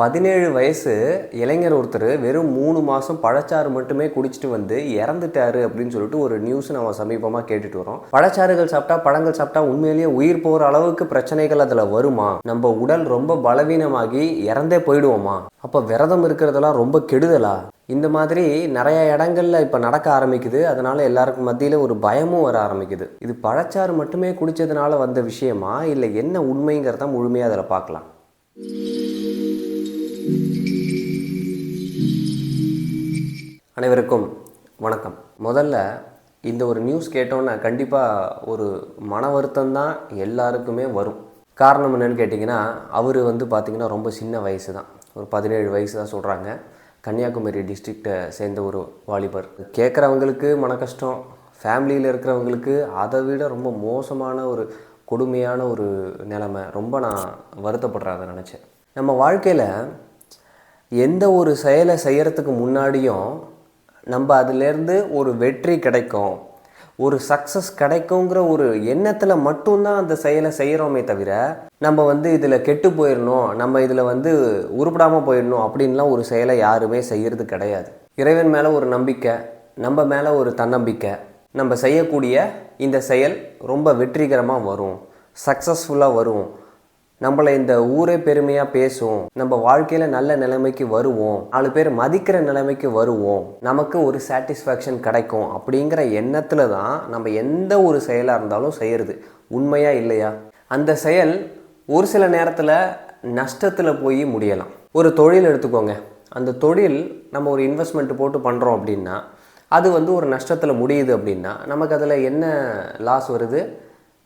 பதினேழு வயசு இளைஞர் ஒருத்தர் வெறும் மூணு மாதம் பழச்சாறு மட்டுமே குடிச்சிட்டு வந்து இறந்துட்டாரு அப்படின்னு சொல்லிட்டு ஒரு நியூஸ் நம்ம சமீபமாக கேட்டுட்டு வரோம் பழச்சாறுகள் சாப்பிட்டா பழங்கள் சாப்பிட்டா உண்மையிலேயே உயிர் போகிற அளவுக்கு பிரச்சனைகள் அதில் வருமா? நம்ம உடல் ரொம்ப பலவீனமாகி இறந்தே போயிடுவோமா? அப்போ விரதம் இருக்கிறதெல்லாம் ரொம்ப கெடுதலா? இந்த மாதிரி நிறைய இடங்கள்ல இப்போ நடக்க ஆரம்பிக்குது. அதனால எல்லாருக்கும் மத்தியில் ஒரு பயமும் வர ஆரம்பிக்குது. இது பழச்சாறு மட்டுமே குடிச்சதுனால வந்த விஷயமா? இல்லை என்ன உண்மைங்கிறத முழுமையாக அதில் பார்க்கலாம். அனைவருக்கும் வணக்கம். முதல்ல இந்த ஒரு நியூஸ் கேட்டோன்னே கண்டிப்பாக ஒரு மன வருத்தம் தான் எல்லாருக்குமே வரும். காரணம் என்னென்னு கேட்டிங்கன்னா அவர் வந்து பார்த்திங்கன்னா ரொம்ப சின்ன வயசு தான் ஒரு பதினேழு வயசு தான் சொல்கிறாங்க கன்னியாகுமரி டிஸ்ட்ரிக்டை சேர்ந்த ஒரு வாலிபர். கேட்குறவங்களுக்கு மன கஷ்டம் ஃபேமிலியில் இருக்கிறவங்களுக்கு அதை விட ரொம்ப மோசமான ஒரு கொடுமையான ஒரு நிலைமை. ரொம்ப நான் வருத்தப்படுறேன் அதை நினச்சேன். நம்ம வாழ்க்கையில் எந்த ஒரு செயலை செய்கிறதுக்கு முன்னாடியும் நம்ம அதிலேருந்து ஒரு வெற்றி கிடைக்கும். ஒரு சக்ஸஸ் கிடைக்குங்கிற ஒரு எண்ணத்தில் மட்டும்தான் அந்த செயலை செய்கிறோமே தவிர நம்ம வந்து இதில் கெட்டு போயிடணும் நம்ம இதில் வந்து உருப்படாமல் போயிடணும் அப்படின்லாம் ஒரு செயலை யாருமே செய்கிறது கிடையாது. இறைவன் மேலே ஒரு நம்பிக்கை நம்ம மேலே ஒரு தன்னம்பிக்கை நம்ம செய்யக்கூடிய இந்த செயல் ரொம்ப வெற்றிகரமாக வரும் சக்ஸஸ்ஃபுல்லாக வரும். நம்மளை இந்த ஊரே பெருமையாக பேசும். நம்ம வாழ்க்கையில் நல்ல நிலைமைக்கு வருவோம். நாலு பேர் மதிக்கிற நிலைமைக்கு வருவோம். நமக்கு ஒரு சாட்டிஸ்ஃபேக்ஷன் கிடைக்கும். அப்படிங்கிற எண்ணத்தில் தான் நம்ம எந்த ஒரு செயலாக இருந்தாலும் செய்கிறது உண்மையா இல்லையா? அந்த செயல் ஒரு சில நேரத்தில் நஷ்டத்தில் போய் முடியலாம். ஒரு தொழில் எடுத்துக்கோங்க. அந்த தொழில் நம்ம ஒரு இன்வெஸ்ட்மெண்ட் போட்டு பண்ணுறோம் அப்படின்னா அது வந்து ஒரு நஷ்டத்தில் முடியுது அப்படின்னா நமக்கு அதில் என்ன லாஸ் வருது?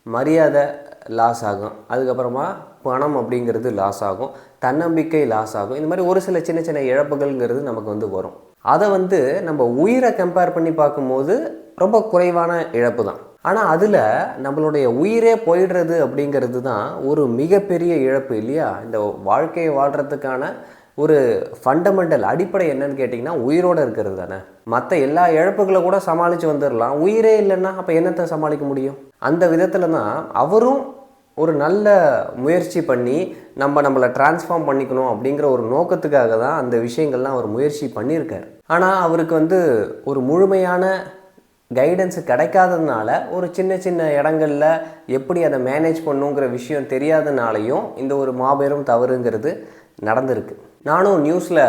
மரியாதை லாஸ் ஆகும். அதுக்கப்புறமா பணம் அப்படிங்கிறது லாஸ் ஆகும் தன்னம்பிக்கை லாஸ் ஆகும். இந்த மாதிரி ஒரு சில சின்ன சின்ன இழப்புகள்ங்கிறது நமக்கு வந்து வரும். அதை வந்து நம்ம உயிரை கம்பேர் பண்ணி பார்க்கும்போது ரொம்ப குறைவான இழப்பு தான் ஆனால் அதில் நம்மளுடைய உயிரே போயிடுறது அப்படிங்கிறது தான் ஒரு மிகப்பெரிய இழப்பு இல்லையா? இந்த வாழ்க்கையை வாழ்கிறதுக்கான ஒரு ஃபண்டமெண்டல் அடிப்படை என்னன்னு கேட்டிங்கன்னா உயிரோடு இருக்கிறது தானே. மற்ற எல்லா இழப்புகளை கூட சமாளித்து வந்துடலாம் உயிரே இல்லைன்னா அப்போ என்னத்தை சமாளிக்க முடியும்? அந்த விதத்தில் தான் அவரும் ஒரு நல்ல முயற்சி பண்ணி நம்ம நம்மளை டிரான்ஸ்ஃபார்ம் பண்ணிக்கணும் அப்படிங்கிற ஒரு நோக்கத்துக்காக தான் அந்த விஷயங்கள்லாம் அவர் முயற்சி பண்ணியிருக்காரு. ஆனால் அவருக்கு வந்து ஒரு முழுமையான கைடன்ஸ் கிடைக்காததுனால ஒரு சின்ன சின்ன இடங்கள்ல எப்படி அதை மேனேஜ் பண்ணுங்கிற விஷயம் தெரியாதனாலையும் இந்த ஒரு மாபெரும் தவறுங்கிறது நடந்திருக்கு. நானும் நியூஸில்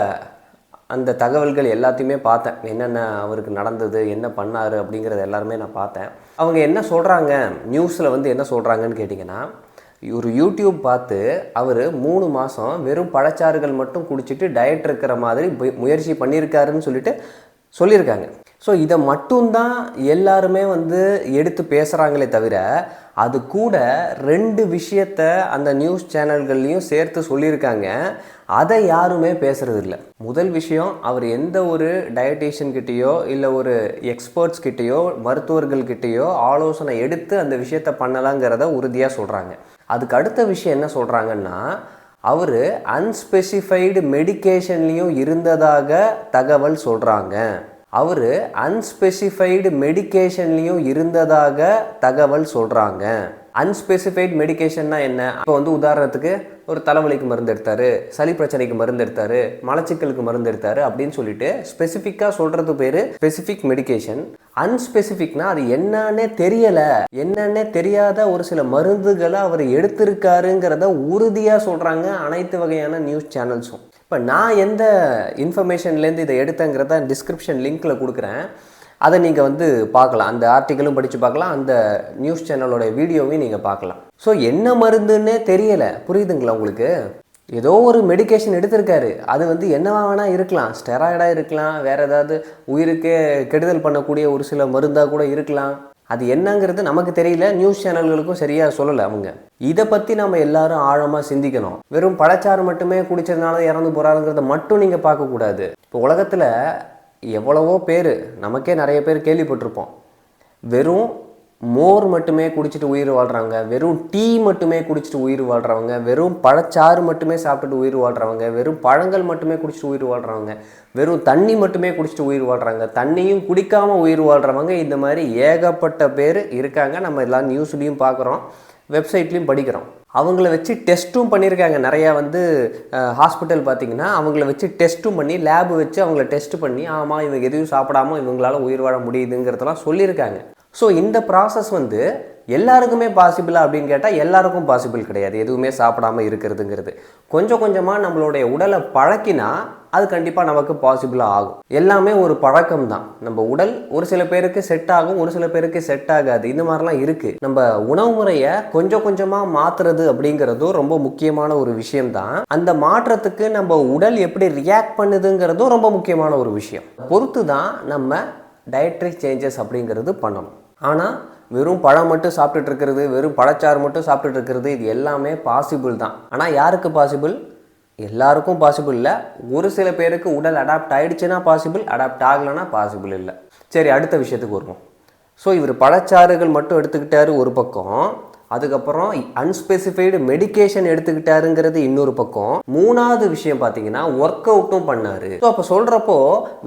அந்த தகவல்கள் எல்லாத்தையுமே பார்த்தேன். என்னென்ன அவருக்கு நடந்தது என்ன பண்ணார் அப்படிங்கிறது எல்லாருமே நான் பார்த்தேன். அவங்க என்ன சொல்கிறாங்க நியூஸில் வந்து என்ன சொல்கிறாங்கன்னு கேட்டிங்கன்னா ஒரு யூடியூப் பார்த்து அவர் மூணு மாதம் வெறும் பழச்சாறுகள் மட்டும் குடிச்சிட்டு டயட் இருக்கிற மாதிரி முயற்சி பண்ணியிருக்காருன்னு சொல்லிட்டு சொல்லியிருக்காங்க. ஸோ இதை மட்டும்தான் எல்லாருமே வந்து எடுத்து பேசுகிறாங்களே தவிர அது கூட ரெண்டு விஷயத்த அந்த நியூஸ் சேனல்கள்லேயும் சேர்த்து சொல்லியிருக்காங்க. அதை யாருமே பேசுறது இல்லை முதல் விஷயம் அவர் எந்த ஒரு டயட்டீஷியன் கிட்டேயோ இல்லை ஒரு எக்ஸ்பர்ட்ஸ் கிட்டேயோ மருத்துவர்கள் கிட்டேயோ ஆலோசனை எடுத்து அந்த விஷயத்த பண்ணலாங்கிறத உறுதியாக சொல்கிறாங்க அதுக்கு அடுத்த விஷயம் என்ன சொல்கிறாங்கன்னா அவர் அன்ஸ்பெசிஃபைடு மெடிக்கேஷன்லேயும் இருந்ததாக தகவல் சொல்கிறாங்க அவர் அன்ஸ்பெசிஃபைடு மெடிக்கேஷன்லேயும் இருந்ததாக தகவல் சொல்கிறாங்க அன்ஸ்பெசிஃபைடு மெடிகேஷன்னா என்ன? இப்போ வந்து உதாரணத்துக்கு ஒரு தலைவலிக்கு மருந்து எடுத்தார் சளி பிரச்சனைக்கு மருந்து எடுத்தார் மலச்சிக்கலுக்கு மருந்து எடுத்தார் அப்படின்னு சொல்லிட்டு ஸ்பெசிஃபிக்காக சொல்கிறது பேர் ஸ்பெசிஃபிக் மெடிகேஷன் அன்ஸ்பெசிஃபிக்னா அது என்னன்னே தெரியலை. என்னன்னே தெரியாத ஒரு சில மருந்துகளை அவர் எடுத்திருக்காருங்கிறத உறுதியாக சொல்கிறாங்க அனைத்து வகையான நியூஸ் சேனல்ஸும் இப்போ நான் எந்த இன்ஃபர்மேஷன்லேருந்து இதை எடுத்தேங்கிறத டிஸ்கிரிப்ஷன் லிங்க்கில் கொடுக்குறேன். அதை நீங்கள் வந்து பார்க்கலாம். அந்த ஆர்டிக்கலும் படித்து பார்க்கலாம். அந்த நியூஸ் சேனலோட வீடியோவையும் நீங்கள் பார்க்கலாம். ஸோ என்ன மருந்துன்னே தெரியலை. புரியுதுங்களா உங்களுக்கு? ஏதோ ஒரு மெடிகேஷன் எடுத்திருக்காரு. அது வந்து என்னவா வேணால் இருக்கலாம். ஸ்டெராய்டாக இருக்கலாம். வேறு ஏதாவது உயிருக்கே கெடுதல் பண்ணக்கூடிய ஒரு சில மருந்தாக கூட இருக்கலாம். அது என்னங்கிறது நமக்கு தெரியல. நியூஸ் சேனல்களுக்கும் சரியாக சொல்லலை அவங்க. இதை பற்றி நம்ம எல்லாரும் ஆழமாக சிந்திக்கணும். வெறும் பழச்சாறு மட்டுமே குடிச்சதுனால இறந்து போகிறாருங்கிறத மட்டும் நீங்கள் பார்க்கக்கூடாது. இப்போ உலகத்தில் எவ்வளவோ பேர் நமக்கே நிறைய பேர் கேள்விப்பட்டிருப்போம். வெறும் மோர் மட்டுமே குடிச்சிட்டு உயிர் வாழ்கிறாங்க வெறும் டீ மட்டுமே குடிச்சிட்டு உயிர் வாழ்கிறவங்க வெறும் பழச்சாறு மட்டுமே சாப்பிட்டுட்டு உயிர் வாழ்கிறவங்க வெறும் பழங்கள் மட்டுமே குடிச்சிட்டு உயிர் வாழ்கிறவங்க வெறும் தண்ணி மட்டுமே குடிச்சிட்டு உயிர் வாழ்கிறாங்க தண்ணியும் குடிக்காமல் உயிர் வாழ்கிறவங்க இந்த மாதிரி ஏகப்பட்ட பேர் இருக்காங்க. நம்ம எல்லாம் நியூஸ்லேயும் பார்க்குறோம் வெப்சைட்லேயும் படிக்கிறோம். அவங்கள வச்சு டெஸ்ட்டும் பண்ணியிருக்காங்க. நிறையா வந்து ஹாஸ்பிட்டல் பார்த்திங்கன்னா அவங்கள வச்சு டெஸ்ட்டும் பண்ணி லேப் வச்சு அவங்கள டெஸ்ட் பண்ணி ஆமாம் இவங்க எதையும் சாப்பிடாம இவங்களால உயிர் வாழ முடியுதுங்கிறதெல்லாம் சொல்லியிருக்காங்க. ஸோ இந்த ப்ராசஸ் வந்து எல்லாருக்குமே பாசிபிளா அப்படின்னு கேட்டால் எல்லாருக்கும் பாசிபிள் கிடையாது. எதுவுமே சாப்பிடாம இருக்கிறதுங்கிறது. கொஞ்சம் கொஞ்சமாக நம்மளுடைய உடலை பழக்கினா அது கண்டிப்பாக நமக்கு பாசிபிளாக ஆகும். எல்லாமே ஒரு பழக்கம் தான் நம்ம உடல் ஒரு சில பேருக்கு செட் ஆகும் ஒரு சில பேருக்கு செட் ஆகாது. இந்த மாதிரிலாம் இருக்குது நம்ம உணவு முறையை கொஞ்சம் கொஞ்சமாக மாற்றுறது அப்படிங்கிறதும் ரொம்ப முக்கியமான ஒரு விஷயம் தான் அந்த மாற்றத்துக்கு நம்ம உடல் எப்படி ரியாக்ட் பண்ணுதுங்கிறதும் ரொம்ப முக்கியமான ஒரு விஷயம். பொறுத்து தான் நம்ம டயட்ரி சேஞ்சஸ் அப்படிங்கிறது பண்ணணும். ஆனால் வெறும் பழம் மட்டும் சாப்பிட்டுட்டு இருக்கிறது வெறும் பழச்சாறு மட்டும் சாப்பிட்டுட்டு இருக்கிறது இது எல்லாமே பாசிபிள் தான். ஆனால் யாருக்கு பாசிபிள் எல்லாருக்கும் பாசிபிள் இல்லை. ஒரு சில பேருக்கு உடல் அடாப்ட் ஆகிடுச்சுன்னா பாசிபிள் அடாப்ட் ஆகலைன்னா பாசிபிள் இல்லை. சரி அடுத்த விஷயத்துக்கு வருவோம். ஸோ இவர் பழச்சாறுகள் மட்டும் எடுத்துக்கிட்டாரு ஒரு பக்கம். அதுக்கப்புறம் அன்ஸ்பெசிஃபைடு மெடிகேஷன் எடுத்துக்கிட்டாருங்கிறது இன்னொரு பக்கம். மூணாவது விஷயம் பார்த்தீங்கன்னா ஒர்க் அவுட்டும் பண்ணாரு. ஸோ அப்போ சொல்கிறப்போ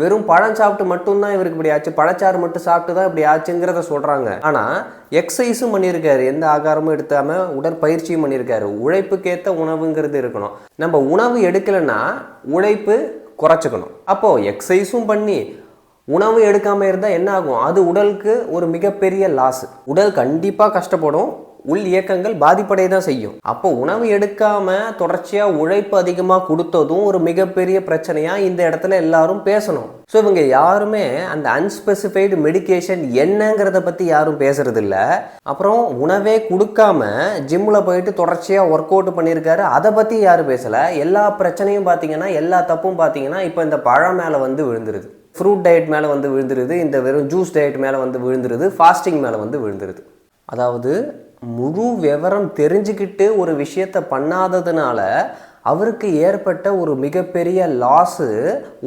வெறும் பழம் சாப்பிட்டு மட்டும்தான் இவருக்கு இப்படி ஆச்சு பழச்சாறு மட்டும் சாப்பிட்டு தான் இப்படி ஆச்சுங்கிறத சொல்கிறாங்க ஆனால் எக்ஸசைஸும் பண்ணியிருக்காரு. எந்த ஆகாரமும் எடுத்தாமல் உடற்பயிற்சியும் பண்ணியிருக்காரு. உழைப்புக்கேற்ற உணவுங்கிறது இருக்கணும். நம்ம உணவு எடுக்கலைன்னா உழைப்பு குறைச்சிக்கணும். அப்போது எக்ஸசைஸும் பண்ணி உணவு எடுக்காமல் இருந்தால் என்ன ஆகும்? அது உடலுக்கு ஒரு மிகப்பெரிய லாஸ் உடல் கண்டிப்பாக கஷ்டப்படும். உள் இயக்கங்கள் பாதிப்படைய தான் செய்யும். அப்போ உணவு எடுக்காம தொடர்ச்சியாக உழைப்பு அதிகமாக கொடுத்ததும் ஒரு மிகப்பெரிய பிரச்சனையாக இந்த இடத்துல எல்லாரும் பேசணும். ஸோ இவங்க யாருமே அந்த அன்ஸ்பெசிஃபைடு மெடிகேஷன் என்னங்கிறத பற்றி யாரும் பேசுறது இல்ல அப்புறம் உணவே கொடுக்காம ஜிம்மில் போயிட்டு தொடர்ச்சியாக ஒர்க் அவுட் பண்ணியிருக்காரு அதை பற்றி யாரும் பேசலை. எல்லா பிரச்சனையும் பார்த்தீங்கன்னா எல்லா தப்பும் பார்த்தீங்கன்னா இப்போ இந்த பழம் மேலே வந்து விழுந்துருது. ஃப்ரூட் டயட் மேலே வந்து விழுந்துருது இந்த வெறும் ஜூஸ் டயட் மேலே வந்து விழுந்துருது ஃபாஸ்டிங் மேலே வந்து விழுந்துருது. அதாவது முழு விவரம் தெரிஞ்சுக்கிட்டு ஒரு விஷயத்தை பண்ணாததுனால அவருக்கு ஏற்பட்ட ஒரு மிகப்பெரிய லாஸு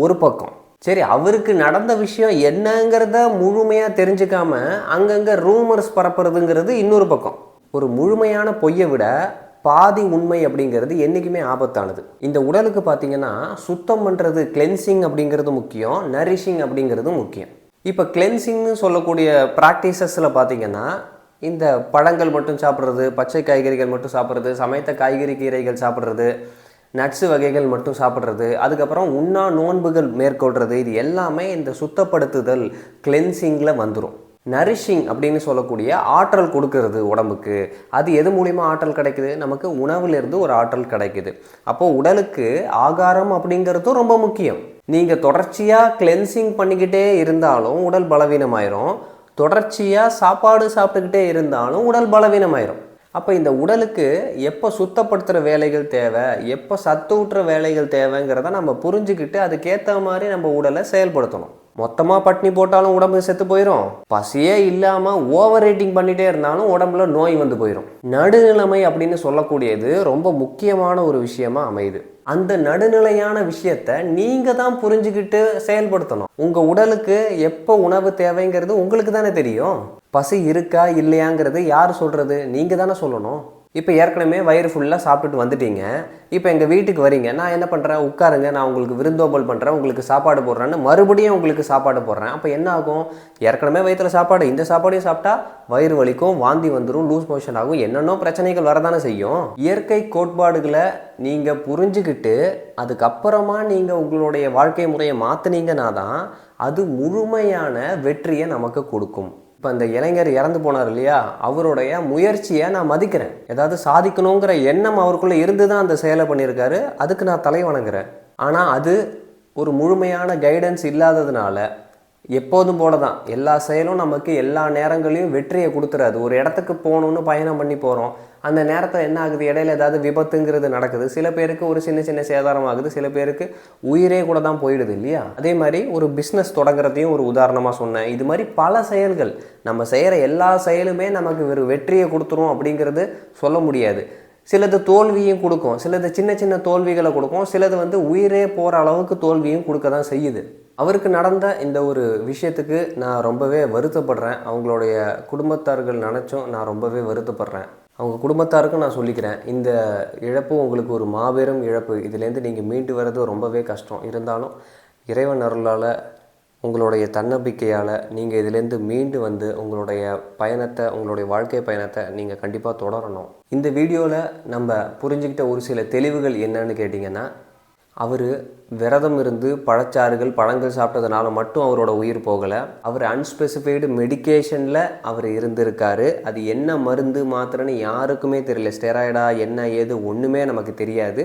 ஒரு பக்கம். சரி அவருக்கு நடந்த விஷயம் என்னங்கிறத முழுமையாக தெரிஞ்சுக்காம அங்கங்கே ரூமர்ஸ் பரப்புறதுங்கிறது இன்னொரு பக்கம். ஒரு முழுமையான பொய்யை விட பாதி உண்மை அப்படிங்கிறது என்றைக்குமே ஆபத்தானது. இந்த உடலுக்கு பார்த்தீங்கன்னா சுத்தம் பண்ணுறது கிளென்சிங் அப்படிங்கிறது முக்கியம் நரிஷிங் அப்படிங்கிறது முக்கியம். இப்போ கிளென்சிங்னு சொல்லக்கூடிய ப்ராக்டிசஸில் பார்த்தீங்கன்னா இந்த பழங்கள் மட்டும் சாப்பிட்றது பச்சை காய்கறிகள் மட்டும் சாப்பிட்றது சமைத்த காய்கறி கீரைகள் சாப்பிட்றது நட்ஸு வகைகள் மட்டும் சாப்பிட்றது அதுக்கப்புறம் உண்ணா நோன்புகள் மேற்கொள்கிறது இது எல்லாமே இந்த சுத்தப்படுத்துதல் கிளென்சிங்கில் வந்துடும் நரிஷிங் அப்படின்னு சொல்லக்கூடிய ஆற்றல் கொடுக்கறது உடம்புக்கு. அது எது மூலிமா ஆற்றல் கிடைக்குது? நமக்கு உணவுலேருந்து ஒரு ஆற்றல் கிடைக்குது. அப்போது உடலுக்கு ஆகாரம் அப்படிங்கிறதும் ரொம்ப முக்கியம். நீங்கள் தொடர்ச்சியாக கிளென்சிங் பண்ணிக்கிட்டே இருந்தாலும் உடல் பலவீனமாயிரும். தொடர்ச்சியாக சாப்பாடு சாப்பிட்டுக்கிட்டே இருந்தாலும் உடல் பலவீனமாயிரும். அப்போ இந்த உடலுக்கு எப்போ சுத்தப்படுத்துகிற வேலைகள் தேவை எப்போ சத்து ஊட்டுற வேலைகள் தேவைங்கிறத நம்ம புரிஞ்சுக்கிட்டு அதுக்கேற்ற மாதிரி நம்ம உடலை செயல்படுத்தணும். மொத்தமாக பட்னி போட்டாலும் உடம்பு செத்து போயிடும் பசியே இல்லாமல் ஓவர் ரேட்டிங் பண்ணிகிட்டே இருந்தாலும் உடம்புல நோய் வந்து போயிடும் நடுநிலைமை அப்படின்னு சொல்லக்கூடியது ரொம்ப முக்கியமான ஒரு விஷயமா அமையுது. அந்த நடுநிலையான விஷயத்த நீங்கள் தான் புரிஞ்சுக்கிட்டு செயல்படுத்தணும். உங்கள் உடலுக்கு எப்போ உணவு தேவைங்கிறது உங்களுக்கு தானே தெரியும். பசி இருக்கா இல்லையாங்கிறது யார் சொல்கிறது நீங்கள் தானே சொல்லணும். இப்போ ஏற்கனவே வயிறு ஃபுல்லாக சாப்பிட்டுட்டு வந்துட்டீங்க. இப்போ எங்கள் வீட்டுக்கு வரீங்க. நான் என்ன பண்ணுறேன் உட்காருங்க. நான் உங்களுக்கு விருந்தோம்பல் பண்ணுறேன் உங்களுக்கு சாப்பாடு போடுறேன்னு மறுபடியும் உங்களுக்கு சாப்பாடு போடுறேன். அப்போ என்ன ஆகும்? ஏற்கனவே வயிற்றில் சாப்பாடு. இந்த சாப்பாடையும் சாப்பிட்டா வயிறு வலிக்கும் வாந்தி வந்துடும் லூஸ் மோஷன் ஆகும். என்னென்னோ பிரச்சனைகள் வரதானே செய்யும். இயற்கை கோட்பாடுகளை நீங்கள் புரிஞ்சுக்கிட்டு அதுக்கப்புறமா நீங்கள் உங்களுடைய வாழ்க்கை முறையை மாற்றினீங்கன்னா தான் அது முழுமையான வெற்றியை நமக்கு கொடுக்கும். இப்போ அந்த இளைஞர் இறந்து போனார் இல்லையா? அவருடைய முயற்சியை நான் மதிக்கிறேன். ஏதாவது சாதிக்கணுங்கிற எண்ணம் அவருக்குள்ளே இருந்து தான் அந்த செயலை பண்ணியிருக்காரு. அதுக்கு நான் தலை வணங்குறேன் ஆனால் அது ஒரு முழுமையான கைடன்ஸ் இல்லாததுனால எப்போதும் போல தான் எல்லா செயலும் நமக்கு எல்லா நேரங்களையும் வெற்றியை கொடுத்துறாது. ஒரு இடத்துக்கு போகணுன்னு பயணம் பண்ணி போகிறோம் அந்த நேரத்தில் என்ன ஆகுது? இடையில ஏதாவது விபத்துங்கிறது நடக்குது. சில பேருக்கு ஒரு சின்ன சின்ன சேதாரம் ஆகுது. சில பேருக்கு உயிரே கூட தான் போயிடுது இல்லையா? அதே மாதிரி ஒரு பிஸ்னஸ் தொடங்குறதையும் ஒரு உதாரணமாக சொன்னேன். இது மாதிரி பல செயல்கள். நம்ம செய்கிற எல்லா செயலுமே நமக்கு ஒரு வெற்றியை கொடுத்துரும் அப்படிங்கிறது சொல்ல முடியாது. சிலது தோல்வியும் கொடுக்கும். சிலது சின்ன சின்ன தோல்விகளை கொடுக்கும். சிலது வந்து உயிரே போகிற அளவுக்கு தோல்வியும் கொடுக்க தான் செய்யுது. அவருக்கு நடந்த இந்த ஒரு விஷயத்துக்கு நான் ரொம்பவே வருத்தப்படுறேன். அவங்களுடைய குடும்பத்தார்கள் நினச்சும் நான் ரொம்பவே வருத்தப்படுறேன். அவங்க குடும்பத்தாருக்கும் நான் சொல்லிக்கிறேன். இந்த இழப்பு உங்களுக்கு ஒரு மாபெரும் இழப்பு. இதுலேருந்து நீங்கள் மீண்டு வர்றது ரொம்பவே கஷ்டம். இருந்தாலும் இறைவன் அருளால் உங்களுடைய தன்னம்பிக்கையால் நீங்கள் இதிலேருந்து மீண்டு வந்து உங்களுடைய பயணத்தை உங்களுடைய வாழ்க்கை பயணத்தை நீங்கள் கண்டிப்பாக தொடரணும். இந்த வீடியோவில் நம்ம புரிஞ்சுக்கிட்ட ஒரு சில தெளிவுகள் என்னன்னு கேட்டிங்கன்னா அவர் விரதம் இருந்து பழச்சாறுகள் பழங்கள் சாப்பிட்டதுனால மட்டும் அவரோட உயிர் போகலை. அவர் அன்ஸ்பெசிஃபைடு மெடிக்கேஷனில் அவர் இருந்திருக்காரு. அது என்ன மருந்து மாத்திரைன்னு யாருக்குமே தெரியல. ஸ்டெராய்டா என்ன ஏது ஒன்றுமே நமக்கு தெரியாது.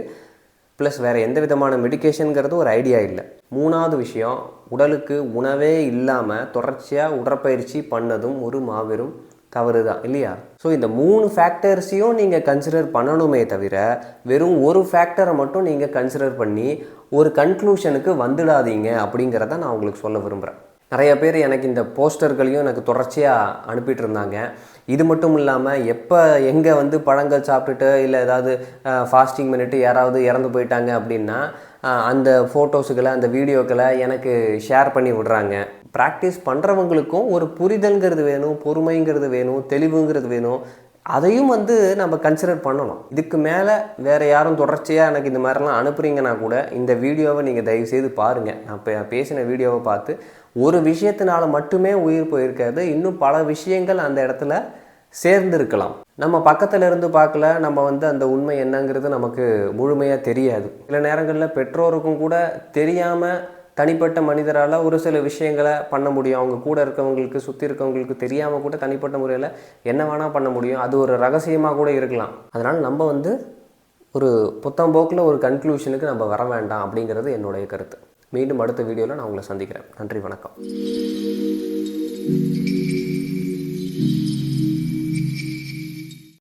ப்ளஸ் வேறு எந்த விதமான மெடிக்கேஷனுங்கிறது ஒரு ஐடியா இல்லை. மூணாவது விஷயம் உடலுக்கு உணவே இல்லாமல் தொடர்ச்சியாக உடற்பயிற்சி பண்ணதும் ஒரு மாபெரும் தவறு தான் இல்லையா? ஸோ இந்த மூணு ஃபேக்டர்ஸையும் நீங்கள் கன்சிடர் பண்ணணுமே தவிர வெறும் ஒரு ஃபேக்டரை மட்டும் நீங்கள் கன்சிடர் பண்ணி ஒரு கன்க்ளூஷனுக்கு வந்துடாதீங்க அப்படிங்கிறத நான் உங்களுக்கு சொல்ல விரும்புகிறேன் நிறைய பேர் எனக்கு இந்த போஸ்டர்களையும் எனக்கு தொடர்ச்சியாக அனுப்பிட்டு இருந்தாங்க இது மட்டும் இல்லாமல் எப்போ எங்கே வந்து பழங்கள் சாப்பிட்டுட்டு இல்லை ஏதாவது ஃபாஸ்டிங் பண்ணிட்டு யாராவது இறந்து போயிட்டாங்க அப்படின்னா அந்த ஃபோட்டோஸுகளை அந்த வீடியோக்களை எனக்கு ஷேர் பண்ணி விடுறாங்க. ப்ராக்டிஸ் பண்ணுறவங்களுக்கும் ஒரு புரிதல்ங்கிறது வேணும் பொறுமைங்கிறது வேணும் தெளிவுங்கிறது வேணும். அதையும் வந்து நம்ம கன்சிடர் பண்ணணும். இதுக்கு மேலே வேறு யாரும் தொடர்ச்சியாக எனக்கு இந்த மாதிரிலாம் அனுப்புகிறீங்கன்னா கூட இந்த வீடியோவை நீங்கள் தயவுசெய்து பாருங்கள் நான் இப்போ பேசின வீடியோவை பார்த்து ஒரு விஷயத்தினால மட்டுமே உயிர் போயிருக்காது. இன்னும் பல விஷயங்கள் அந்த இடத்துல சேர்ந்திருக்கலாம். நம்ம பக்கத்துல இருந்து பார்க்கல நம்ம வந்து அந்த உண்மை என்னங்கிறது நமக்கு முழுமையாக தெரியாது. சில நேரங்களில் பெற்றோருக்கும் கூட தெரியாமல் தனிப்பட்ட மனிதரால் ஒரு சில விஷயங்களை பண்ண முடியும். அவங்க கூட இருக்கவங்களுக்கு சுற்றி இருக்கவங்களுக்கு தெரியாமல் கூட தனிப்பட்ட முறையில் என்ன வேணால் பண்ண முடியும். அது ஒரு ரகசியமாக கூட இருக்கலாம். அதனால் நம்ம வந்து ஒரு புத்தம் போக்கில் ஒரு கன்க்ளூஷனுக்கு நம்ம வர வேண்டாம் அப்படிங்கிறது என்னுடைய கருத்து. மீண்டும் அடுத்த வீடியோவில் நான் உங்களை சந்திக்கிறேன். நன்றி வணக்கம்.